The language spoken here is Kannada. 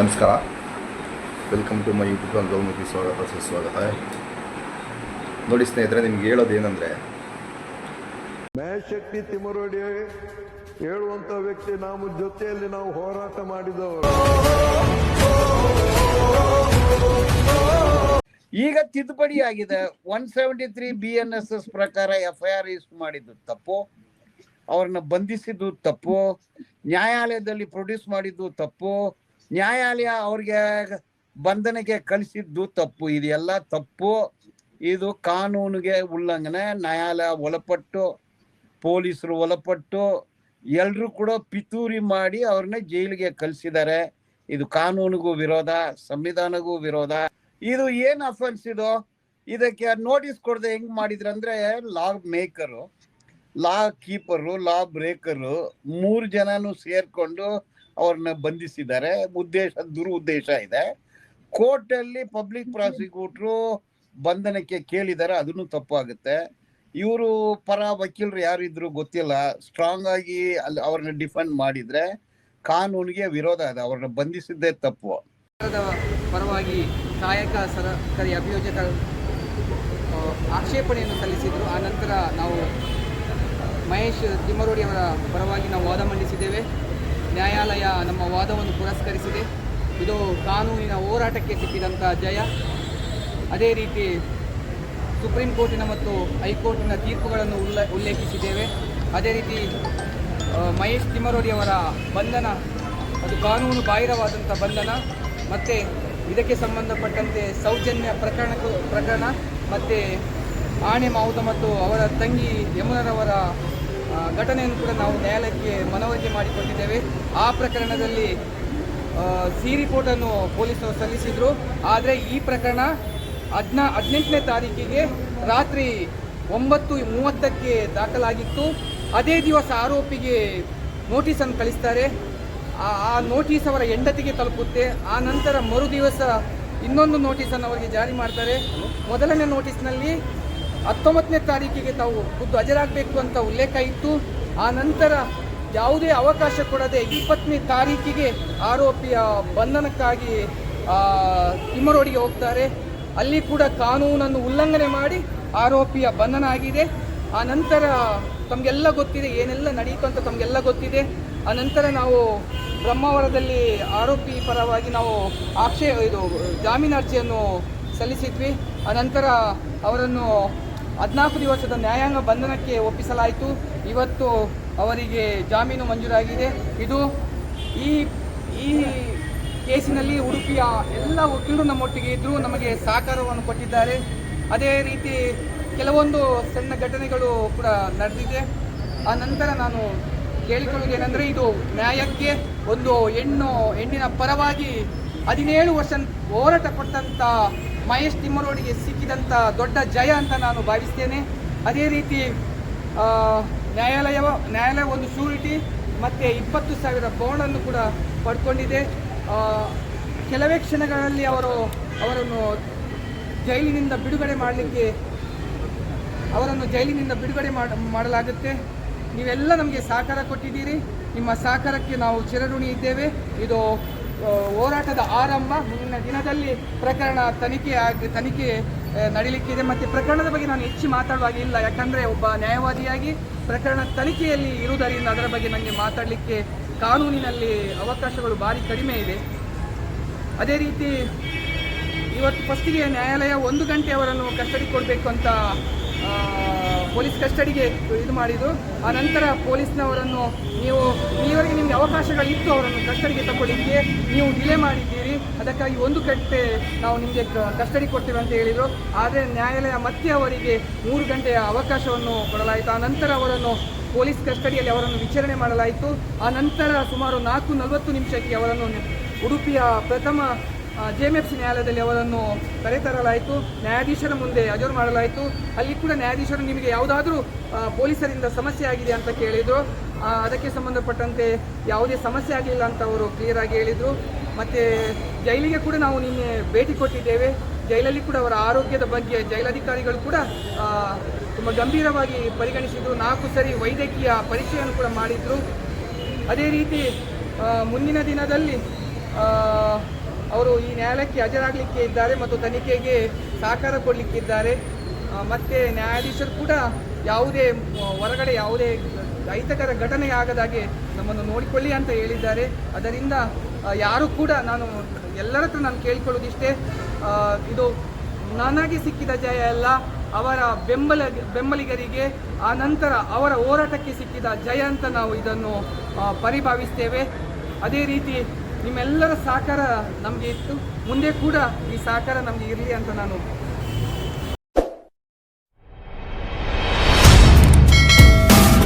ನಮಸ್ಕಾರ. Welcome to my YouTube channel Gaumukhi ಸ್ವಾಗತ ಸುಸ್ವಾಗತ ನೋಡಿ ಸ್ನೇಹಿತರೆ ನಿಮ್ಗೆ ಹೇಳೋದು ಏನಂದರೆ ಶಕ್ತಿ ತಿಮರೋಡಿ ಹೇಳುವಂತ ವ್ಯಕ್ತಿ ನಾವು ಜೊತೆಯಲ್ಲಿ ನಾವು ಹೋರಾಟ ಮಾಡಿದವರು. ಈಗ ತಿದ್ದುಪಡಿ ಆಗಿದೆ. One seventy three B N S S ಪ್ರಕಾರ ಎಫ್ ಐ ಆರ್ ಇಷ್ಟು ಮಾಡಿದ್ದು ತಪ್ಪು. ಅವ್ರನ್ನ ಬಂಧಿಸಿದ್ದು ತಪ್ಪು. ನ್ಯಾಯಾಲಯದಲ್ಲಿ ಪ್ರೊಡ್ಯೂಸ್ ಮಾಡಿದ್ದು ತಪ್ಪು. ನ್ಯಾಯಾಲಯ ಅವ್ರಿಗೆ ಬಂಧನಕ್ಕೆ ಕಳಿಸಿದ್ದು ತಪ್ಪು. ಇದೆಲ್ಲ ತಪ್ಪು. ಇದು ಕಾನೂನಿಗೆ ಉಲ್ಲಂಘನೆ. ನ್ಯಾಯಾಲಯ ಒಳಪಟ್ಟು, ಪೊಲೀಸರು ಒಳಪಟ್ಟು ಎಲ್ಲರೂ ಕೂಡ ಪಿತೂರಿ ಮಾಡಿ ಅವ್ರನ್ನ ಜೈಲಿಗೆ ಕಳಿಸಿದ್ದಾರೆ. ಇದು ಕಾನೂನಿಗೂ ವಿರೋಧ, ಸಂವಿಧಾನಗೂ ವಿರೋಧ. ಇದು ಏನ್ ಅಫೆನ್ಸ್ ಇದು? ಇದಕ್ಕೆ ನೋಟಿಸ್ ಕೊಡದೆ ಹೆಂಗ್ ಮಾಡಿದ್ರಂದ್ರೆ law maker law keeper law breaker ಮೂರು ಜನನು ಸೇರ್ಕೊಂಡು ಅವ್ರನ್ನ ಬಂಧಿಸಿದ್ದಾರೆ. ಉದ್ದೇಶ ದುರುದ್ದೇಶ ಇದೆ. ಕೋರ್ಟಲ್ಲಿ ಪಬ್ಲಿಕ್ ಪ್ರಾಸಿಕ್ಯೂಟ್ರು ಬಂಧನಕ್ಕೆ ಕೇಳಿದ್ದಾರೆ ಅದನ್ನು ತಪ್ಪಾಗುತ್ತೆ. ಇವರು ಪರ ವಕೀಲರು ಯಾರಿದ್ರು ಗೊತ್ತಿಲ್ಲ. ಸ್ಟ್ರಾಂಗ್ ಆಗಿ ಅಲ್ಲಿ ಅವ್ರನ್ನ ಡಿಫೆಂಡ್ ಮಾಡಿದ್ರೆ ಕಾನೂನಿಗೆ ವಿರೋಧ ಇದೆ. ಅವ್ರನ್ನ ಬಂಧಿಸಿದ್ದೇ ತಪ್ಪು. ಪರವಾಗಿ ಸಹಾಯಕ ಸರ್ಕಾರಿ ಅಭಿಯೋಜಕ ಆಕ್ಷೇಪಣೆಯನ್ನು ಆಕ್ಷೇಪಣೆಯನ್ನು ಆ ನಂತರ ನಾವು ಮಹೇಶ್ ತಿಮ್ಮರೋಡಿ ಅವರ ಪರವಾಗಿ ನಾವು ವಾದ ಮಂಡಿಸಿದ್ದೇವೆ. ನ್ಯಾಯಾಲಯ ನಮ್ಮ ವಾದವನ್ನು ಪುರಸ್ಕರಿಸಿದೆ. ಇದು ಕಾನೂನಿನ ಹೋರಾಟಕ್ಕೆ ಸಿಕ್ಕಿದಂಥ ಜಯ. ಅದೇ ರೀತಿ ಸುಪ್ರೀಂ ಕೋರ್ಟಿನ ಮತ್ತು ಹೈಕೋರ್ಟಿನ ತೀರ್ಪುಗಳನ್ನು ಉಲ್ಲ, ಉಲ್ಲೇಖಿಸಿದ್ದೇವೆ. ಅದೇ ರೀತಿ ಮಹೇಶ್ ತಿಮ್ಮರೋಡಿ ಅವರ ಬಂಧನ, ಅದು ಕಾನೂನು ಬಾಹಿರವಾದಂಥ ಬಂಧನ ಮತ್ತು ಇದಕ್ಕೆ ಸಂಬಂಧಪಟ್ಟಂತೆ ಸೌಜನ್ಯ ಪ್ರಕರಣ ಪ್ರಕರಣ ಮತ್ತು ಆಣೆ ಮಾವುತ ಮತ್ತು ಅವರ ತಂಗಿ ಯಮುನರವರ ಘಟನೆಯನ್ನು ಕೂಡ ನಾವು ನ್ಯಾಯಾಲಯಕ್ಕೆ ಮನವರಿಕೆ ಮಾಡಿಕೊಟ್ಟಿದ್ದೇವೆ. ಆ ಪ್ರಕರಣದಲ್ಲಿ ಸಿ ರಿಪೋರ್ಟನ್ನು ಪೊಲೀಸರು ಸಲ್ಲಿಸಿದರು. ಆದರೆ ಈ ಪ್ರಕರಣ ಹದಿನಾ ಹದಿನೆಂಟನೇ ತಾರೀಕಿಗೆ ರಾತ್ರಿ ಒಂಬತ್ತು ಮೂವತ್ತಕ್ಕೆ ದಾಖಲಾಗಿತ್ತು. ಅದೇ ದಿವಸ ಆರೋಪಿಗೆ ನೋಟಿಸನ್ನು ಕಳಿಸ್ತಾರೆ. ಆ ನೋಟಿಸ್ ಅವರ ಹೆಂಡತಿಗೆ ತಲುಪುತ್ತೆ. ಆ ನಂತರ ಮರು ದಿವಸ ಇನ್ನೊಂದು ನೋಟಿಸನ್ನು ಅವರಿಗೆ ಜಾರಿ ಮಾಡ್ತಾರೆ. ಮೊದಲನೇ ನೋಟಿಸ್ನಲ್ಲಿ ಹತ್ತೊಂಬತ್ತನೇ ತಾರೀಕಿಗೆ ತಾವು ಖುದ್ದು ಹಾಜರಾಗಬೇಕು ಅಂತ ಉಲ್ಲೇಖ ಇತ್ತು. ಆ ನಂತರ ಯಾವುದೇ ಅವಕಾಶ ಕೊಡದೆ ಇಪ್ಪತ್ತನೇ ತಾರೀಕಿಗೆ ಆರೋಪಿಯ ಬಂಧನಕ್ಕಾಗಿ ತಿಮ್ಮರೋಡಿಗೆ ಹೋಗ್ತಾರೆ. ಅಲ್ಲಿ ಕೂಡ ಕಾನೂನನ್ನು ಉಲ್ಲಂಘನೆ ಮಾಡಿ ಆರೋಪಿಯ ಬಂಧನ ಆಗಿದೆ. ಆ ನಂತರ ತಮಗೆಲ್ಲ ಗೊತ್ತಿದೆ, ಏನೆಲ್ಲ ನಡೆಯಿತು ಅಂತ ತಮಗೆಲ್ಲ ಗೊತ್ತಿದೆ. ಆ ನಂತರ ನಾವು ಬ್ರಹ್ಮಾವರದಲ್ಲಿ ಆರೋಪಿ ಪರವಾಗಿ ನಾವು ಆಕ್ಷೇ, ಇದು ಜಾಮೀನು ಅರ್ಜಿಯನ್ನು ಸಲ್ಲಿಸಿದ್ವಿ. ಆ ನಂತರ ಅವರನ್ನು ಹದಿನಾಲ್ಕು ದಿವಸದ ನ್ಯಾಯಾಂಗ ಬಂಧನಕ್ಕೆ ಒಪ್ಪಿಸಲಾಯಿತು. ಇವತ್ತು ಅವರಿಗೆ ಜಾಮೀನು ಮಂಜೂರಾಗಿದೆ. ಇದು ಈ ಈ ಕೇಸಿನಲ್ಲಿ ಉಡುಪಿಯ ಎಲ್ಲ ವಕೀಲರು ನಮ್ಮೊಟ್ಟಿಗೆ ಇದ್ದರು ನಮಗೆ ಸಹಕಾರವನ್ನು ಕೊಟ್ಟಿದ್ದಾರೆ. ಅದೇ ರೀತಿ ಕೆಲವೊಂದು ಸಣ್ಣ ಘಟನೆಗಳು ಕೂಡ ನಡೆದಿದೆ. ಆ ನಂತರ ನಾನು ಕೇಳಿಕೊಳ್ಳುವುದೇನೆಂದರೆ ಇದು ನ್ಯಾಯಕ್ಕೆ ಒಂದು ಹೆಣ್ಣು, ಹೆಣ್ಣಿನ ಪರವಾಗಿ ಹದಿನೇಳು ವರ್ಷ ಹೋರಾಟ ಪಟ್ಟಂಥ ಮಹೇಶ್ ತಿಮ್ಮರೋಡಿಗೆ ಸಿಕ್ಕಿದಂಥ ದೊಡ್ಡ ಜಯ ಅಂತ ನಾನು ಭಾವಿಸ್ತೇನೆ. ಅದೇ ರೀತಿ ನ್ಯಾಯಾಲಯ ನ್ಯಾಯಾಲಯ ಒಂದು ಶೂರಿಟಿ ಮತ್ತು ಇಪ್ಪತ್ತು ಸಾವಿರ ಬೌಂಡನ್ನು ಕೂಡ ಪಡ್ಕೊಂಡಿದೆ. ಕೆಲವೇ ಕ್ಷಣಗಳಲ್ಲಿ ಅವರು ಅವರನ್ನು ಜೈಲಿನಿಂದ ಬಿಡುಗಡೆ ಮಾಡಲಿಕ್ಕೆ, ಅವರನ್ನು ಜೈಲಿನಿಂದ ಬಿಡುಗಡೆ ಮಾಡ, ಮಾಡಲಾಗುತ್ತೆ. ನೀವೆಲ್ಲ ನಮಗೆ ಸಹಕಾರ ಕೊಟ್ಟಿದ್ದೀರಿ. ನಿಮ್ಮ ಸಹಕಾರಕ್ಕೆ ನಾವು ಚಿರಋಣಿ ಇದ್ದೇವೆ. ಇದು ಹೋರಾಟದ ಆರಂಭ ಮುಂದಿನ ದಿನದಲ್ಲಿ ಪ್ರಕರಣ ತನಿಖೆ ಆಗಿ ತನಿಖೆ ನಡೀಲಿಕ್ಕಿದೆ. ಮತ್ತು ಪ್ರಕರಣದ ಬಗ್ಗೆ ನಾನು ಹೆಚ್ಚು ಮಾತಾಡುವಾಗಿಲ್ಲ ಯಾಕಂದರೆ ಒಬ್ಬ ನ್ಯಾಯವಾದಿಯಾಗಿ ಪ್ರಕರಣ ತನಿಖೆಯಲ್ಲಿ ಇರುವುದರಿಂದ ಅದರ ಬಗ್ಗೆ ನನಗೆ ಮಾತಾಡಲಿಕ್ಕೆ ಕಾನೂನಿನಲ್ಲಿ ಅವಕಾಶಗಳು ಭಾರಿ ಕಡಿಮೆ ಇದೆ. ಅದೇ ರೀತಿ ಇವತ್ತು ಫಸ್ಟಿಗೆ ನ್ಯಾಯಾಲಯ ಒಂದು ಗಂಟೆ ಅವರನ್ನು ಕಸ್ಟಡಿ ಕೊಡಬೇಕು ಅಂತ ಪೊಲೀಸ್ ಕಸ್ಟಡಿಗೆ ಇದು ಮಾಡಿದ್ರು ಆ ನಂತರ ಪೊಲೀಸ್ನವರನ್ನು ನೀವು ಈವರೆಗೆ ನಿಮಗೆ ಅವಕಾಶಗಳಿತ್ತು ಅವರನ್ನು ಕಸ್ಟಡಿಗೆ ತಗೊಳ್ಳಿಕ್ಕೆ ನೀವು ಡಿಲೇ ಮಾಡಿದ್ದೀರಿ. ಅದಕ್ಕಾಗಿ ಒಂದು ಗಂಟೆ ನಾವು ನಿಮಗೆ ಕಸ್ಟಡಿ ಕೊಡ್ತೇವೆ ಅಂತ ಹೇಳಿದರು. ಆದರೆ ನ್ಯಾಯಾಲಯ ಮತ್ತೆ ಅವರಿಗೆ ಮೂರು ಗಂಟೆಯ ಅವಕಾಶವನ್ನು ಕೊಡಲಾಯಿತು. ಆ ನಂತರ ಅವರನ್ನು ಪೊಲೀಸ್ ಕಸ್ಟಡಿಯಲ್ಲಿ ಅವರನ್ನು ವಿಚಾರಣೆ ಮಾಡಲಾಯಿತು. ಆ ನಂತರ ಸುಮಾರು ನಾಲ್ಕು ನಲವತ್ತು ನಿಮಿಷಕ್ಕೆ ಅವರನ್ನು ಉಡುಪಿಯ ಪ್ರಥಮ ಜೆ ಎಂ ಎಫ್ ಸಿ ನ್ಯಾಯಾಲಯದಲ್ಲಿ ಅವರನ್ನು ಕರೆತರಲಾಯಿತು. ನ್ಯಾಯಾಧೀಶರ ಮುಂದೆ ಹಾಜರು ಮಾಡಲಾಯಿತು. ಅಲ್ಲಿ ಕೂಡ ನ್ಯಾಯಾಧೀಶರು ನಿಮಗೆ ಯಾವುದಾದರೂ ಪೊಲೀಸರಿಂದ ಸಮಸ್ಯೆ ಆಗಿದೆ ಅಂತ ಕೇಳಿದರು. ಅದಕ್ಕೆ ಸಂಬಂಧಪಟ್ಟಂತೆ ಯಾವುದೇ ಸಮಸ್ಯೆ ಆಗಲಿಲ್ಲ ಅಂತ ಅವರು ಕ್ಲಿಯರ್ ಆಗಿ ಹೇಳಿದರು. ಮತ್ತು ಜೈಲಿಗೆ ಕೂಡ ನಾವು ನಿನ್ನೆ ಭೇಟಿ ಕೊಟ್ಟಿದ್ದೇವೆ. ಜೈಲಲ್ಲಿ ಕೂಡ ಅವರ ಆರೋಗ್ಯದ ಬಗ್ಗೆ ಜೈಲಾಧಿಕಾರಿಗಳು ಕೂಡ ತುಂಬ ಗಂಭೀರವಾಗಿ ಪರಿಗಣಿಸಿದರು. ನಾಲ್ಕು ಸರಿ ವೈದ್ಯಕೀಯ ಪರೀಕ್ಷೆಯನ್ನು ಕೂಡ ಮಾಡಿದರು. ಅದೇ ರೀತಿ ಮುಂದಿನ ದಿನದಲ್ಲಿ ಅವರು ಈ ನ್ಯಾಯಾಲಯಕ್ಕೆ ಹಾಜರಾಗಲಿಕ್ಕೆ ಇದ್ದಾರೆ ಮತ್ತು ತನಿಖೆಗೆ ಸಹಕಾರ ಕೊಡಲಿಕ್ಕಿದ್ದಾರೆ. ಮತ್ತು ನ್ಯಾಯಾಧೀಶರು ಕೂಡ ಯಾವುದೇ ಹೊರಗಡೆ ಯಾವುದೇ ಅಹಿತಕರ ಘಟನೆ ಆಗದಾಗೆ ನಮ್ಮನ್ನು ನೋಡಿಕೊಳ್ಳಿ ಅಂತ ಹೇಳಿದ್ದಾರೆ. ಅದರಿಂದ ಯಾರು ಕೂಡ ನಾನು ಎಲ್ಲರ ಹತ್ರ ನಾನು ಕೇಳಿಕೊಳ್ಳೋದಿಷ್ಟೇ ಇದು ನನಗೆ ಸಿಕ್ಕಿದ ಜಯ ಅಲ್ಲ, ಅವರ ಬೆಂಬಲ, ಬೆಂಬಲಿಗರಿಗೆ, ಆ ನಂತರ ಅವರ ಹೋರಾಟಕ್ಕೆ ಸಿಕ್ಕಿದ ಜಯ ಅಂತ ನಾವು ಇದನ್ನು ಪರಿಭಾವಿಸ್ತೇವೆ. ಅದೇ ರೀತಿ ನಿಮ್ಮೆಲ್ಲರ ಸಹಕಾರ ನಮಗೆ ಇತ್ತು. ಮುಂದೆ ಕೂಡ ಈ ಸಹಕಾರ ನಮಗೆ ಇರಲಿ ಅಂತ ನಾನು